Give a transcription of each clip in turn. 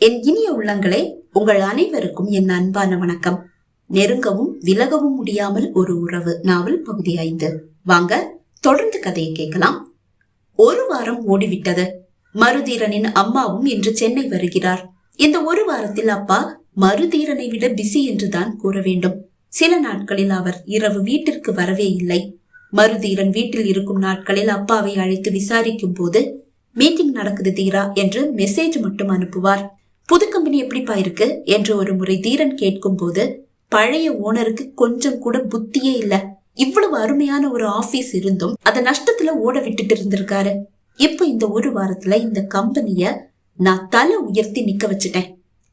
என் இனிய உள்ளங்களே உங்கள் அனைவருக்கும் என் அன்பான வணக்கம். நெருங்கவும் விலகவும் முடியாமல் ஒரு உறவு நாவல் பகுதி ஐந்து. வாங்க தொடர்ந்து கதையை கேட்கலாம். ஒரு வாரம் ஓடிவிட்டது. மருதீரனின் அம்மாவும் இன்று சென்னை வருகிறார். இந்த ஒரு வாரத்தில் அப்பா மருதீரனை விட பிஸி என்றுதான் கூற வேண்டும். சில நாட்களில் அவர் இரவு வீட்டிற்கு வரவே இல்லை. மருதீரன் வீட்டில் இருக்கும் நாட்களில் அப்பாவை அழைத்து விசாரிக்கும் போது மீட்டிங் நடக்குது தீரா என்று மெசேஜ் மட்டும் அனுப்புவார். புது கம்பெனி எப்படிப்பா இருக்கு? என்று ஒரு முறை தீரன் கேட்கும் போது பழைய ஓனருக்கு கொஞ்சம் கூட புத்தியே இல்ல. இவ்வளவு அருமையான ஒரு ஆபீஸ் இருந்தும் அத நஷ்டத்துல ஓட விட்டுட்டு இருந்திருக்காரு. இப்ப இந்த ஒரு வாரத்துல இந்த கம்பெனிய நான் தலை உயர்த்தி நிக்க வச்சுட்டேன்.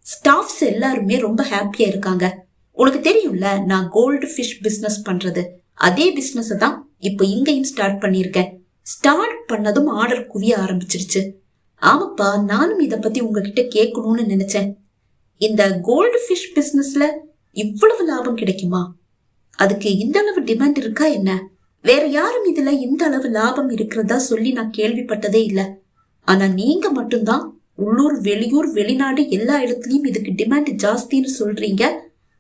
ஸ்டாஃப்ஸ் எல்லாருமே ரொம்ப ஹாப்பியா இருக்காங்க. உனக்கு தெரியும்ல நான் கோல்டு ஃபிஷ் பிசினஸ் பண்றது. அதே பிசினஸ் தான் இப்போ இங்கேயும் ஸ்டார்ட் பண்ணியிருக்கேன். ஸ்டார்ட் பண்ணதும் ஆர்டர் குவிய ஆரம்பிச்சிருச்சு. ஆமாப்பா நானும் இத பத்தி உங்ககிட்ட கேட்கணும்னு நினைச்சேன். இந்த கோல்டு ஃபிஷ் பிசினஸ்ல இவ்வளவு லாபம் கிடைக்குமா? அதுக்கு இந்த அளவு டிமாண்ட் இருக்கா என்ன? வேற யாரும் இதுல இந்த அளவு லாபம் இருக்கிறதா சொல்லி நான் கேள்விப்பட்டதே இல்ல. ஆனா நீங்க மட்டும்தான் உள்ளூர் வெளியூர் வெளிநாடு எல்லா இடத்துலயும் இதுக்கு டிமாண்ட் ஜாஸ்தின்னு சொல்றீங்க.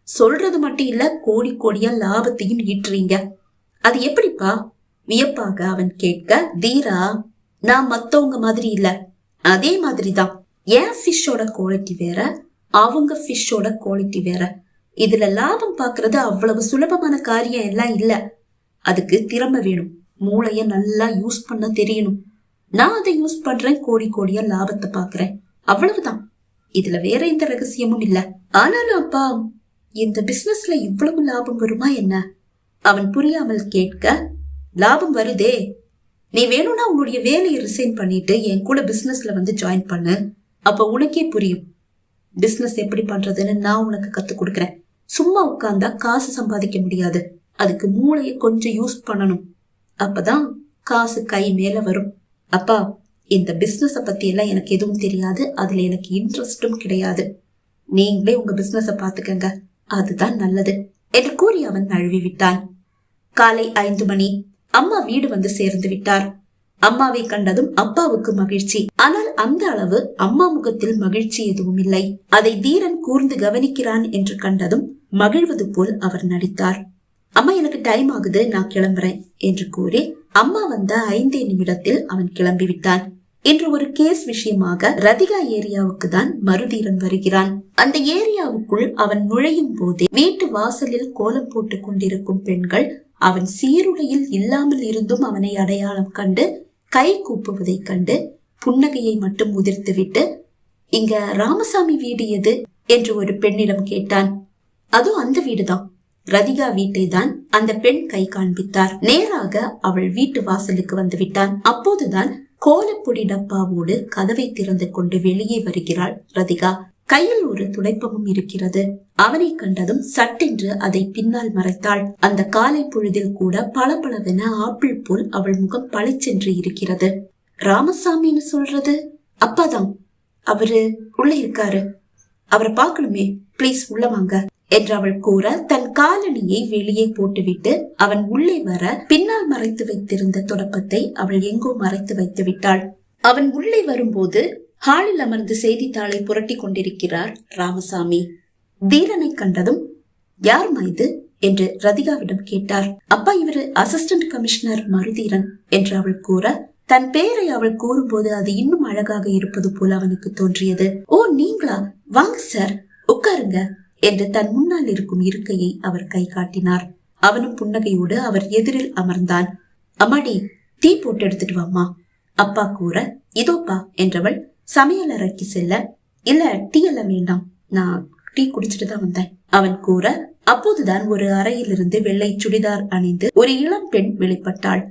சொல்றது மட்டும் இல்ல கோடி கோடியா லாபத்தையும் ஈட்டுறீங்க. அது எப்படிப்பா? வியப்பாக அவன் கேட்க தீரா நான் மத்தவங்க மாதிரி இல்லை. அதே மாதிரி தான் என் ஃபிஷ்ஷோட குவாலிட்டி வேற அவங்க ஃபிஷ்ஷோட குவாலிட்டி வேற. இதுல லாபம் பாக்குறது அவ்வளவு சுலபமான காரியம் எல்லாம் இல்ல. அதுக்கு திறமை வேணும். மூளைய நல்லா யூஸ் பண்ண தெரியணும். நான் அதை யூஸ் பண்றேன் கோடி கோடியா லாபத்தை பாக்குறேன். அவ்வளவுதான். இதுல வேற எந்த ரகசியமும் இல்ல. ஆனாலும் அப்பா இந்த பிசினஸ்ல இவ்வளவு லாபம் வருமா என்ன? அவன் புரியாமல் கேட்க லாபம் வருதே. நீ வேணும்னா உன்னுடைய வேலையை ரிசைன் பண்ணிட்டு என் கூட பிஸ்னஸ்ல வந்து ஜாயின் பண்ணு. அப்ப உனக்கே புரியும். பிஸ்னஸ் எப்படி பண்றதுன்னு நான் உனக்கு கத்து கொடுக்குறேன். சும்மா உட்கார்ந்தா காசு சம்பாதிக்க முடியாது. அதுக்கு மூளைய கொஞ்சம் யூஸ் பண்ணணும். அப்பதான் காசு கை மேல வரும். அப்பா இந்த பிஸ்னஸை பத்தி எல்லாம் எனக்கு எதுவும் தெரியாது. அதுல எனக்கு இன்ட்ரெஸ்டும் கிடையாது. நீங்களே உங்க பிசினஸ பாத்துக்கங்க. அதுதான் நல்லது. என்று கூறி அவன் நழுவி விட்டான் காலை ஐந்து மணி. அம்மா வீடு வந்து சேர்ந்து விட்டார். அம்மாவை கண்டதும் அப்பாவுக்கு மகிழ்ச்சி. ஆனால் அந்த அளவு அம்மா முகத்தில் மகிழ்ச்சி எதுவும் இல்லை. அதை தீரன் கூர்ந்து கவனிக்கிறான் என்று கண்டதும் மகிழ்வது போல் அவர் நடித்தார். அம்மா எனக்கு டைம் ஆகுது நான் கிளம்புறேன் என்று கூறி அம்மா வந்த ஐந்தே நிமிடத்தில் அவன் கிளம்பி விட்டான் இன்று ஒரு கேஸ் விஷயமாக ரதிகா ஏரியாவுக்கு தான் மருதீரன் வருகிறான். அந்த ஏரியாவுக்குள் அவன் நுழையும் போதே வீட்டு வாசலில் கோலம் போட்டுக் கொண்டிருக்கும் பெண்கள் அவன் சீருடையில் இல்லாமல் இருந்தும் அவனை அடையாளம் கண்டு கை கூப்புவதைக் கண்டு புன்னகையை மட்டும் உதிர்த்துவிட்டு இங்க ராமசாமி வீடு எது? என்று ஒரு பெண்ணிடம் கேட்டான். அதோ அந்த வீடுதான். ரதிகா வீட்டை தான் அந்த பெண் கை காண்பித்தார். நேராக அவள் வீட்டு வாசலுக்கு வந்து விட்டான். அப்போதுதான் கோலப்பொடி டப்பாவோடு கதவை திறந்து கொண்டு வெளியே வருகிறாள் ரதிகா. கையில் ஒரு துடைப்பமும் இருக்கிறது. அவனை கண்டதும் சட்டென்று அதை பின்னால் மறைத்தாள். அந்த காலை பொழுதில் கூட பளபளவென ஆப்பிள் போல் அவள் முகம் பளிச்சென்று இருக்கிறது. ராமசாமின்னு சொல்றது? அப்பாதான். அவரு உள்ள இருக்காரு. அவரை பார்க்கணுமே. ப்ளீஸ் உள்ள வாங்க. என்று அவள் கூற தன் காலணியை வெளியே போட்டுவிட்டு அவன் உள்ளே வர பின்னால் மறைத்து வைத்திருந்த தொடப்பத்தை அவள் எங்கோ மறைத்து வைத்து விட்டாள். அவன் உள்ளே வரும்போது ஹாலில் அமர்ந்து செய்தித்தாளை புரட்டி கொண்டிருக்கிறார் ராமசாமி. தீரனை கண்டதும் யார் இது? என்று ரதிகாவிடம் கேட்டார். அப்பா இவரு அசிஸ்டன்ட் கமிஷனர் மருதீரன் என்று அவள் கூற தன் பெயரை அவள் கூறும்போது அது இன்னும் அழகாக இருப்பது போல அவனுக்கு தோன்றியது. ஓ நீங்களா? வாங்க சார் உட்காருங்க என்று தன் முன்னால் இருக்கும் இருக்கையை அவர் கை காட்டினார். அவனும் புன்னகையோடு அவர் எதிரில் அமர்ந்தான். அம்மாடி டீ போட்டு எடுத்துட்டு வாமா அப்பா கூற இதோப்பா என்றவள் சமையல் அறைக்கு செல்ல இல்ல டீ எல்லாம் வேண்டாம். நான் டீ குடிச்சிட்டு தான் வந்தேன். அவன் கூற அப்போதுதான் ஒரு அறையிலிருந்து வெள்ளை சுடிதார் அணிந்து ஒரு இளம் பெண் வெளிப்பட்டாள்.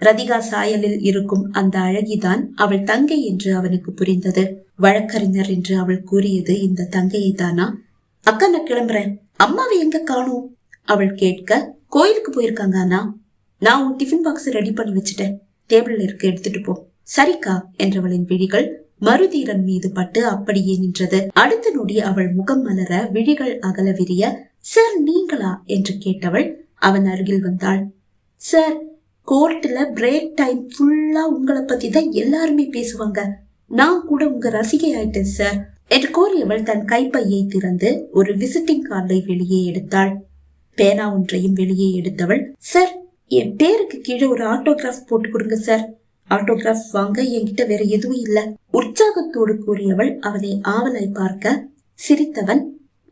ரதிகா சாயலில் இருக்கும் அந்த அழகிதான் அவள் தங்கை என்று அவனுக்கு புரிந்தது. வழக்கறிஞர் என்று அவள் கூறியது இந்த தங்கையை தானா அக்கா நான் கிளம்புறேன். அம்மாவை எங்க காணும்? அவள் கேட்க கோயிலுக்கு போயிருக்காங்க அண்ணா. நான் உன் டிஃபின் பாக்ஸ் ரெடி பண்ணி வச்சுட்டேன். டேபிள்ல இருக்க எடுத்துட்டு போ. சரிக்கா என்றவளின் விழிகள் மருதீரன் மீது பட்டு அப்படியே நின்றது. அடுத்த நொடி அவள் முகம் மலர விழிகள் அகல விரிய சார் நீங்களா? என்று கேட்டவள் அவன் அருகில் வந்தாள். சார் கோர்ட்ல பிரேக் டைம் ஃபுல்லா உங்களை பத்தி தான் எல்லாருமே பேசுவாங்க. நான் கூட உங்க ரசிகை ஆயிட்டேன் சார். என்று கூறியவள் தன் கைப்பையை திறந்து ஒரு விசிட்டிங் கார்டை வெளியே எடுத்தாள். பேனா ஒன்றையும் வெளியே எடுத்தவள் சார் என் பேருக்கு கீழே ஒரு ஆட்டோகிராஃப் போட்டு கொடுங்க சார். ஆட்டோகிராஃப் வாங்க என்கிட்ட வேற எதுவும் இல்ல. உற்சாகத்தோடு கூறியவள் அவனை ஆவலாய் பார்க்க சிரித்தவன்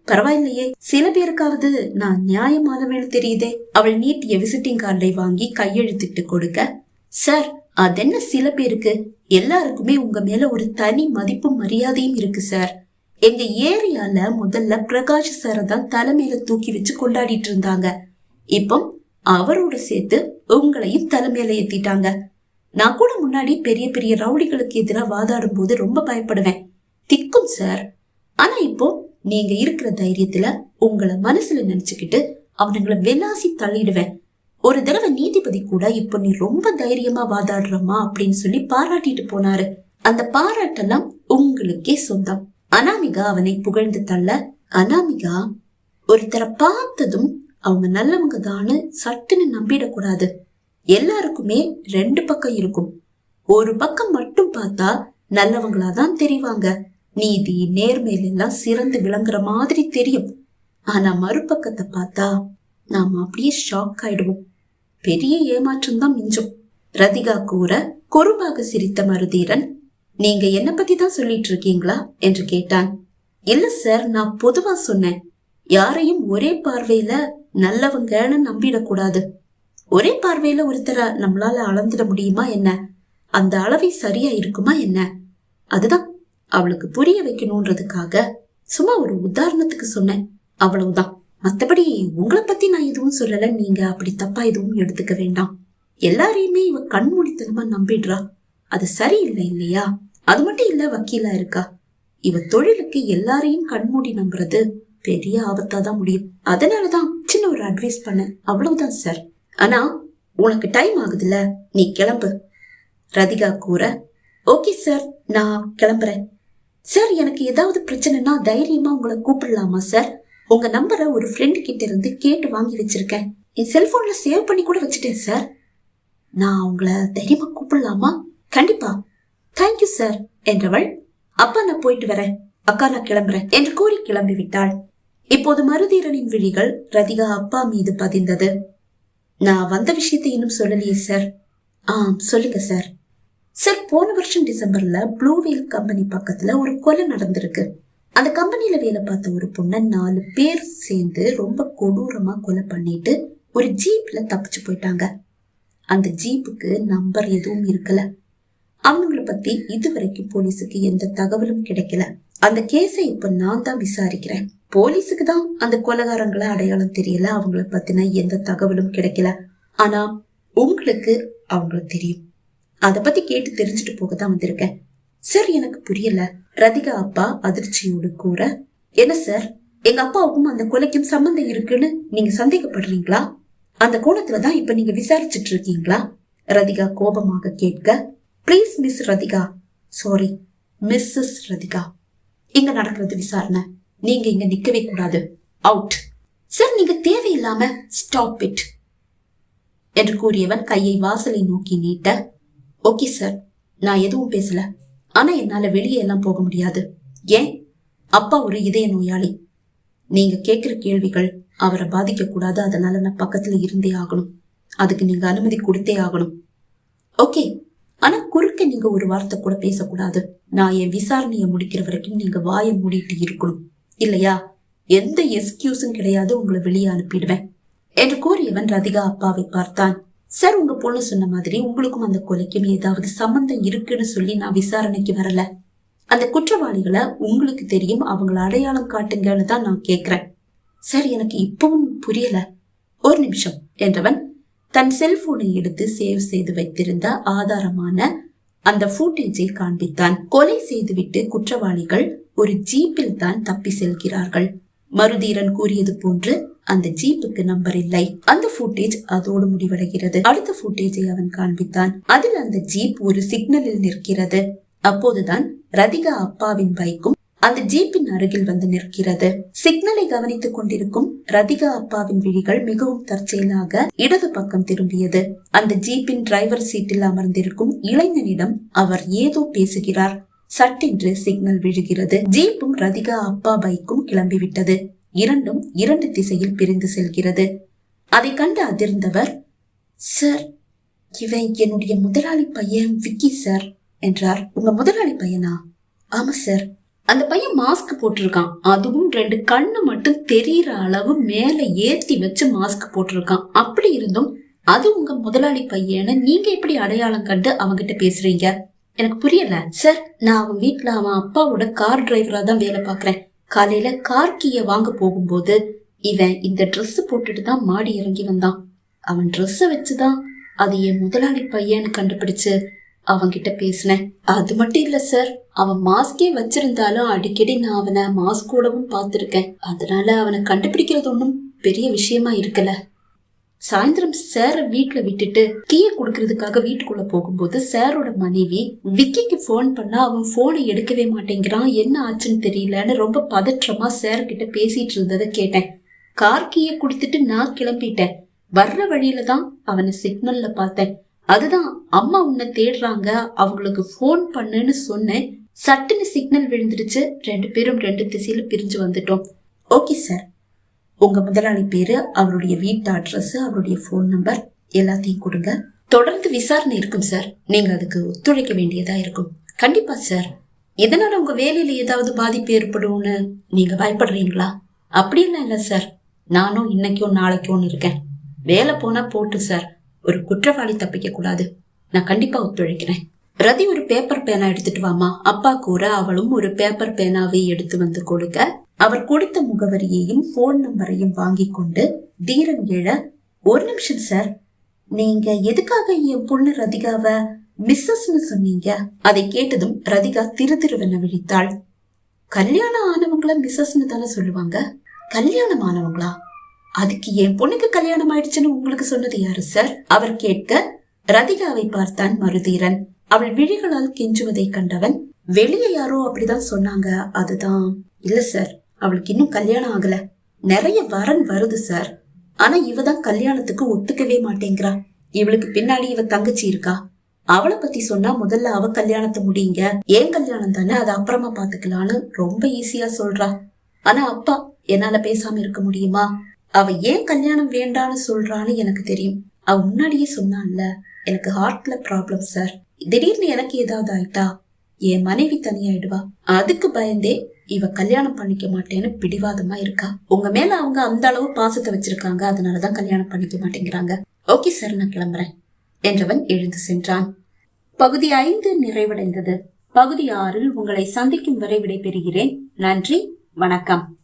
பரவாயில்லையே சில பேருக்காவது நான் நியாயமானவள் தெரியுதே. அவள் நீட்டிய விசிட்டிங் கார்டை வாங்கி கையெழுத்திட்டு கொடுக்க சார் அதென்ன சில பேருக்கு? எல்லாருக்குமே உங்க மேல ஒரு தனி மதிப்பும் மரியாதையும் இருக்கு சார். எங்க ஏரியால முதல்ல பிரகாஷ் சாரை தான் தலைமையில தூக்கி வச்சு கொண்டாடிட்டு இருந்தாங்க. இப்போ அவரோட சேர்த்து உங்களையும் தலைமையில ஏத்திட்டாங்க. நான் கூட முன்னாடி பெரிய பெரிய ரவுடிகளுக்கு எதிராக வாதாடும் போது ரொம்ப பயப்படுவேன். திக்கும் சார். ஆனா இப்போ நீங்க இருக்கிற தைரியத்துல உங்களை மனசுல நினைச்சுக்கிட்டு அவனுங்களை வெலாசி தள்ளிடுவேன். ஒரு தடவை நீதிபதி கூட இப்போ நீ ரொம்ப தைரியமா வாதாடுறமா அப்படின்னு சொல்லி பாராட்டிட்டு போனாரு. அந்த பாராட்டெல்லாம் உங்களுக்கே சொந்தம். அனாமிகா அவனை புகழ்ந்து தள்ள அனாமிகா ஒருத்தரை பார்த்ததும் அவங்க நல்லவங்க தான்னு சட்டுன்னு நம்பிடக்கூடாது. எல்லாருக்குமே ரெண்டு பக்கம் இருக்கும். ஒரு பக்கம் மட்டும் பார்த்தா நல்லவங்களா தான் தெரிவாங்க. நீதி நேர்மையில எல்லாம் சிறந்து விளங்குற மாதிரி தெரியும். ஆனா மறுபக்கத்தை பார்த்தா நாம அப்படியே ஷாக் ஆயிடுவோம். பெரிய ஏமாற்றம் தான் மிஞ்சும். ரதிகா கூற குறும்பாக சிரித்த மருதீரன் நீங்க என்ன பத்தி தான் சொல்லிட்டு இருக்கீங்களா? என்று கேட்டான். இல்ல சார் நான் பொதுவா சொன்னேன். யாரையும் ஒரே பார்வையில நல்லவங்கன்னு நம்பிடக்கூடாது. ஒரே பார்வையில ஒருத்தரை நம்மளால அளந்துட முடியுமா என்ன? அந்த அளவை சரியா இருக்குமா என்ன? அதுதான் அவளுக்கு புரிய வைக்கணும்ன்றதுக்காக சும்மா ஒரு உதாரணத்துக்கு சொன்னேன். அவ்வளவுதான். மத்தபடி உங்களை பத்தி நான் எதுவும் சொல்லல. நீங்க அப்படி தப்பா எதுவும் எடுத்துக்க வேண்டாம். எல்லாரையுமே இவ கண்மூடித்தனமா நம்பிடுறா. அது சரியில்லை இல்லையா? அது மட்டும் இல்ல வக்கீலா இருக்கா? இவ தொழிலுக்கு எல்லாரையும் கண்மூடி நம்புறது பெரிய ஆபத்தா தான் முடியும். அதனாலதான் சின்ன ஒரு அட்வைஸ் பண்ண அவ்வளவுதான் சார் ஆனா உனக்கு டைம் ஆகுதுல்ல நீ கிளம்பு. ரதிகா கூற ஓகே சார் நான் கிளம்புறேன். சார் எனக்கு ஏதாவது பிரச்சனைனா தைரியமா உங்களை கூப்பிடலாமா சார் உங்க நம்பரை ஒரு ஃப்ரெண்டு கிட்ட இருந்து கேட்டு வாங்கி வச்சிருக்கேன். என் செல்போன்ல சேவ் பண்ணி கூட வச்சுட்டேன் சார் நான் உங்களை தைரியமா கூப்பிடலாமா? கண்டிப்பா. தேங்க்யூ சார் என்றவள் அப்பா நான் போயிட்டு வரேன். அக்கா நான் கிளம்புறேன் என்று கூறி கிளம்பி விட்டாள் இப்போது மருதீரனின் விழிகள் ரதிகா அப்பா மீது பதிந்தது. நான் வந்த விஷயத்தை இன்னும் சொல்லலையே சார் ஆ சொல்லுங்க சார் சார் போன வருஷம் டிசம்பர்ல ப்ளூவேல் கம்பெனி பக்கத்துல ஒரு கொலை நடந்திருக்கு. அந்த கம்பெனியில வேலை பார்த்த ஒரு பொண்ணை நாலு பேர் சேர்ந்து ரொம்ப கொடூரமா கொலை பண்ணிட்டு ஒரு ஜீப்ல தப்பிச்சு போயிட்டாங்க. அந்த ஜீப்புக்கு நம்பர் எதுவும் இருக்கல. அவங்கள பத்தி இதுவரைக்கும் போலீஸுக்கு எந்த தகவலும் கிடைக்கல. அந்த கேஸை இப்ப நான் தான் விசாரிக்கிறேன். போலீஸுக்கு தான் அந்த கொலகாரங்களை அடையாளம் தெரியல அவங்கள பத்தின எந்த தகவலும் கிடைக்கல. ஆனா உங்களுக்கு அவங்கள தெரியும். அத பத்தி கேட்டு தெரிஞ்சுட்டு போக தான் வந்திருக்கேன். சார் எனக்கு புரியல. ரதிகா அப்பா அதிர்ச்சியோடு கூற என்ன சார் எங்க அப்பாவுக்கும் அந்த கொலைக்கும் சம்பந்தம் இருக்குன்னு நீங்க சந்தேகப்படுறீங்களா? அந்த கோணத்துல தான் இப்ப நீங்க விசாரிச்சுட்டு இருக்கீங்களா? ரதிகா கோபமாக கேட்க please miss Radhika. Sorry Mrs Radhika. இங்க நடக்கிறது விசாரணை. நீங்க இங்க நிக்கவே கூடாது. அவுட் சார் நீங்க தேவையில்லாம ஸ்டாப் இட் என்று கூறியவன் கையை வாசலை நோக்கி நீட்ட ஓகே சார் நான் எதுவும் பேசல. ஆனா என்னால வெளியே எல்லாம் போக முடியாது. ஏன்? அப்பா ஒரு இதய நோயாளி. நீங்க கேட்கிற கேள்விகள் அவரை பாதிக்க கூடாது அதனால நான் பக்கத்துல இருந்தே ஆகணும். அதுக்கு நீங்க அனுமதி கொடுத்தே ஆகணும். ஓகே ஆனா குறுக்க நீங்க ஒரு வார்த்தை கூட பேசக்கூடாது. நான் என் விசாரணையை முடிக்கிற வரைக்கும் நீங்க வாயை மூடிட்டு இருக்கணும். இல்லையா? எந்த எஸ்கியூஸும் கிடையாது உங்களை வெளியே அனுப்பிடுவேன். என்று கூறியவன் ரதிகா அப்பாவை பார்த்தான். சார் உங்க பொண்ணு சொன்ன மாதிரி உங்களுக்கும் அந்த கொலைக்கும் ஏதாவது சம்பந்தம் இருக்குன்னு சொல்லி நான் விசாரணைக்கு வரல. அந்த குற்றவாளிகளை உங்களுக்கு தெரியும் அவங்கள அடையாளம் காட்டுங்கன்னு தான் நான் கேக்குறேன். சார் எனக்கு இப்பவும் புரியல. ஒரு நிமிஷம் என்றவன் தன் செல்போனை எடுத்து சேவ் செய்து வைத்திருந்த ஆதாரமான அந்த ஃபூட்டேஜை காண்பித்தான். கொலை செய்துவிட்டு குற்றவாளிகள் ஒரு ஜீப்பில் தான் தப்பி செல்கிறார்கள். மருதீரன் கூறியது போன்று அந்த ஜீப்புக்கு நம்பர் இல்லை. அந்த ஃபுட்டேஜ் அதோடு முடிவடைகிறது. அடுத்த ஃபுட்டேஜை அவன் காண்பித்தான். அதில் அந்த ஜீப் ஒரு சிக்னலில் நிற்கிறது. அப்போதுதான் ரதிகா அப்பாவின் பைக்கும் அந்த ஜீப்பின் அருகில் வந்து நிற்கிறது. சிக்னலை கவனித்துக் கொண்டிருக்கும் ரதிகா அப்பாவின் விழிகள் மிகவும் தற்செயலாக இடது பக்கம் திரும்பியது. அந்த ஜீப்பின் டிரைவர் சீட்டில் அமர்ந்திருக்கும் இளைஞனிடம் அவர் ஏதோ பேசுகிறார். சட்டென்று சிக்னல் விழுகிறது. ஜீப்பும் ரதிகா அப்பா பைக்கும் கிளம்பிவிட்டது. இரண்டும் இரண்டு திசையில் பிரிந்து செல்கிறது. அதை கண்டு அதிர்ந்தவர் சார் இவன் என்னுடைய முதலாளி பையன் விக்கி சார் என்றார். உங்க முதலாளி பையனா? ஆமா சார். அந்த பையன் மாஸ்க் போட்டிருக்கான். அதுவும் ரெண்டு கண்ணு மட்டும் தெரியற அளவு மேல ஏத்தி வச்சு மாஸ்க் போட்டிருக்கான். அப்படி இருந்தும் அது உங்க முதலாளி பையனை நீங்க எப்படி அடையாளம் கண்டு அவங்கிட்ட பேசுறீங்க? எனக்கு புரியல. சார் நான் அவன் வீட்டுல அவன் அப்பாவோட கார் டிரைவரா தான் வேலை பாக்குறேன் காலையில கார் கீய வாங்க போகும்போது இவன் இந்த ட்ரெஸ் போட்டுட்டு தான் மாடி இறங்கி வந்தான். அவன் ட்ரெஸ்ஸை வச்சுதான் அது என் முதலாளி பையன்னு கண்டுபிடிச்சு அவன்கிட்ட பேசினேன். அது மட்டும் இல்ல சார் அவன் மாஸ்கே வச்சிருந்தாலும் அடிக்கடி நான் அவனை மாஸ்கோடவும் பார்த்துருக்கேன். அதனால அவனை கண்டுபிடிக்கிறது ஒன்றும் பெரிய விஷயமா இருக்கல. சாயந்தரம் சாரை வீட்டில் விட்டுட்டு கீயை கொடுக்கறதுக்காக வீட்டுக்குள்ள போகும்போது சாரோட மனைவி விக்கிக்கு ஃபோன் பண்ணா அவன் ஃபோனை எடுக்கவே மாட்டேங்கிறான். என்ன ஆச்சுன்னு தெரியலன்னு ரொம்ப பதற்றமா சார் கிட்ட பேசிட்டு இருந்ததை கேட்டேன். கார் கீயை கொடுத்துட்டு நான் கிளம்பிட்டேன். வர்ற வழியில தான் அவனை சிக்னல்ல பார்த்தேன். அதுதான் அம்மா உன்னை தேடுறாங்க. அவங்களுக்கு ஃபோன் பண்ணுன்னு சொன்னேன். சட்டுன்னு சிக்னல் விழுந்துடுச்சு. ரெண்டு பேரும் ரெண்டு திசையில பிரிஞ்சு வந்துட்டோம். ஓகே சார் உங்க முதலாளி பேரு அவருடைய வீட்டு அட்ரஸ் அவருடைய ஃபோன் நம்பர் எல்லாத்தையும் கொடுங்க. தொடர்ந்து விசாரணை இருக்கும் சார் நீங்க அதுக்கு ஒத்துழைக்க வேண்டியதா இருக்கும். கண்டிப்பா சார் இதனால உங்க வேலையில ஏதாவது பாதிப்பு ஏற்படும்னு நீங்க பயப்படுறீங்களா? அப்படிலாம் இல்ல சார் நானும் இன்னைக்கும் நாளைக்கும் இருக்கேன். வேலை போனா போட்டு சார் ஒரு குற்றவாளி தப்பிக்க கூடாது. நான் கண்டிப்பா ஒத்துழைக்கிறேன். ரதி ஒரு பேப்பர் பேனா எடுத்துட்டு வாமா. அப்பா கூற அவளும் ஒரு பேப்பர் பேனாவை எடுத்து வந்து கொடுக்க அவர் கொடுத்த முகவரியையும் போன் நம்பரையும் வாங்கி கொண்டு தீரன் எழ ஒரு நிமிஷம் சார் நீங்க எதுக்காக என் பொண்ணு ரதிகாவ மிஸ்ஸஸ்னு சொன்னீங்க? அதை கேட்டதும் ரதிகா திரு திருவென விழித்தாள். கல்யாணம் ஆனவங்கள மிஸ்ஸஸ்னு தானே சொல்லுவாங்க? கல்யாணம் ஆனவங்களா? அதுக்கு என் பொண்ணுக்கு கல்யாணம் ஆயிடுச்சுன்னு உங்களுக்கு சொன்னது யாரு சார் அவர் கேட்க ரதிகாவை பார்த்தான் மருதீரன். அவள் விழிகளால் கெஞ்சுவதை கண்டவன் வெளியே யாரோ அப்படிதான் சொன்னாங்க. அதுதான். இல்ல சார் அவளுக்கு இன்னும் கல்யாணம் ஆகல. நிறைய வரன் வருது சார் ஆனா இவ தான் கல்யாணத்துக்கு ஒத்துக்கவே மாட்டேங்கிறா. இவளுக்கு பின்னாடி இவ தங்கச்சி இருக்கா? அவளை பத்தி சொன்னா முதல்ல அவ கல்யாணத்தை முடியுங்க. ஏன் கல்யாணம் தானே அதை அப்புறமா பாத்துக்கலான்னு ரொம்ப ஈஸியா சொல்றா. ஆனா அப்பா என்னால பேசாம இருக்க முடியுமா? அவ ஏன் கல்யாணம் வேண்டான்னு சொல்றான்னு எனக்கு தெரியும். அவ முன்னாடியே சொன்னான்ல எனக்கு ஹார்ட்ல ப்ராப்ளம் சார் திடீர்னு எனக்கு ஏதாவது ஆயிட்டா என் மனைவி தனியாயிடுவா. அதுக்கு பயந்தே இவ கல்யாணம் பண்ணிக்க மாட்டேன்னு பிடிவாதமா இருக்கா. உங்க மேல அவங்க அந்த அளவு பாசத்தை வச்சிருக்காங்க அதனாலதான் கல்யாணம் பண்ணிக்க மாட்டேங்கிறாங்க. ஓகே சார் நான் கிளம்புறேன் என்றவன் எழுந்து சென்றான். பகுதி ஐந்து நிறைவடைந்தது. பகுதி ஆறில் உங்களை சந்திக்கும் வரை விடைபெறுகிறேன். நன்றி வணக்கம்.